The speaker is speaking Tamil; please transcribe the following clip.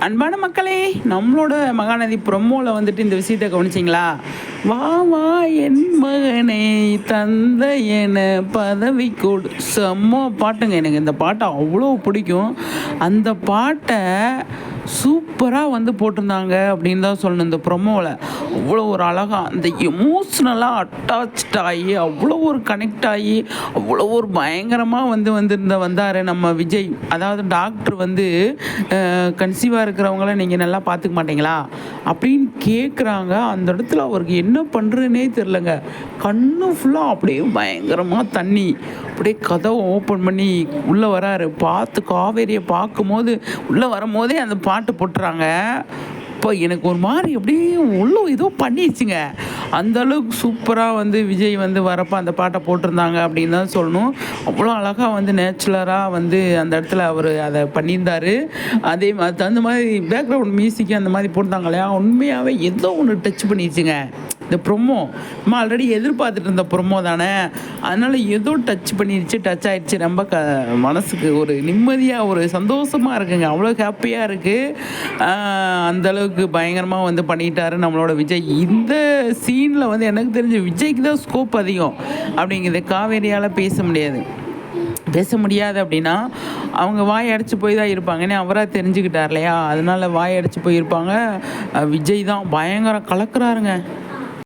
அன்பான மக்களே நம்மளோட மகாநதி ப்ரொமோவில் வந்துட்டு இந்த விஷயத்தை கவனிச்சிங்களா? வா வா என் மகனே தந்த என பதவி கொடு. செம்ம பாட்டுங்க. எனக்கு இந்த பாட்டை அவ்வளோ பிடிக்கும். அந்த பாட்டை சூப்பராக வந்து போட்டிருந்தாங்க அப்படின்னு தான் சொல்லணும் இந்த ப்ரொமோவில் அவ்வளோ ஒரு அழகாக அந்த எமோஷ்னலாக அட்டாச்ட் ஆகி அவ்வளோ ஒரு கனெக்ட் ஆகி அவ்வளோ ஒரு பயங்கரமாக வந்து வந்திருந்த வந்தார் நம்ம விஜய். அதாவது டாக்டர் வந்து கன்சீவாக இருக்கிறவங்கள நீங்கள் நல்லா பார்த்துக்க மாட்டீங்களா? அப்படின்னு கேட்குறாங்க அந்த இடத்துல அவருக்கு என்ன என்ன பண்ணுறதுனே தெரிலங்க கண்ணு ஃபுல்லாக அப்படியே பயங்கரமாக தண்ணி. அப்படியே கதவை ஓப்பன் பண்ணி உள்ளே வராரு. பார்த்து காவேரியை பார்க்கும்போது உள்ளே வரும்போதே அந்த பாட்டு போட்டுறாங்க. இப்போ எனக்கு ஒரு மாதிரி அப்படியே உள்ள ஏதோ பண்ணிடுச்சுங்க. அந்த அளவுக்கு சூப்பராக வந்து விஜய் வந்து வரப்போ அந்த பாட்டை போட்டிருந்தாங்க அப்படின்னு தான் சொல்லணும். அவ்வளோ அழகாக வந்து நேச்சுரலாக வந்து அந்த இடத்துல அவர் அதை பண்ணியிருந்தார். அதே மாதிரி தகுந்த மாதிரி பேக்ரவுண்ட் மியூசிக் அந்த மாதிரி போட்டாங்க இல்லையா? உண்மையாகவே ஏதோ ஒன்று டச் பண்ணிடுச்சுங்க. இந்த ப்ரொமோ நம்ம ஆல்ரெடி எதிர்பார்த்துட்டு இருந்த ப்ரொமோ தானே? அதனால் ஏதோ டச் பண்ணிடுச்சு டச் ஆகிடுச்சு ரொம்ப க மனசுக்கு ஒரு நிம்மதியாக ஒரு சந்தோஷமாக இருக்குங்க. அவ்வளோ ஹாப்பியாக இருக்குது அந்தளவுக்கு பயங்கரமாக வந்து பண்ணிட்டாரு நம்மளோட விஜய். இந்த சீனில் வந்து எனக்கு தெரிஞ்ச விஜய்க்கு தான் ஸ்கோப் அதிகம். அப்படிங்கிறது காவேரியால் பேச முடியாது. பேச முடியாது அப்படின்னா அவங்க வாய் அடைச்சி போய் தான் இருப்பாங்க. ஏன்னா அவராக தெரிஞ்சுக்கிட்டார் இல்லையா? அதனால் வாய் அடைச்சி போயிருப்பாங்க. விஜய் தான் பயங்கர கலக்குறாருங்க.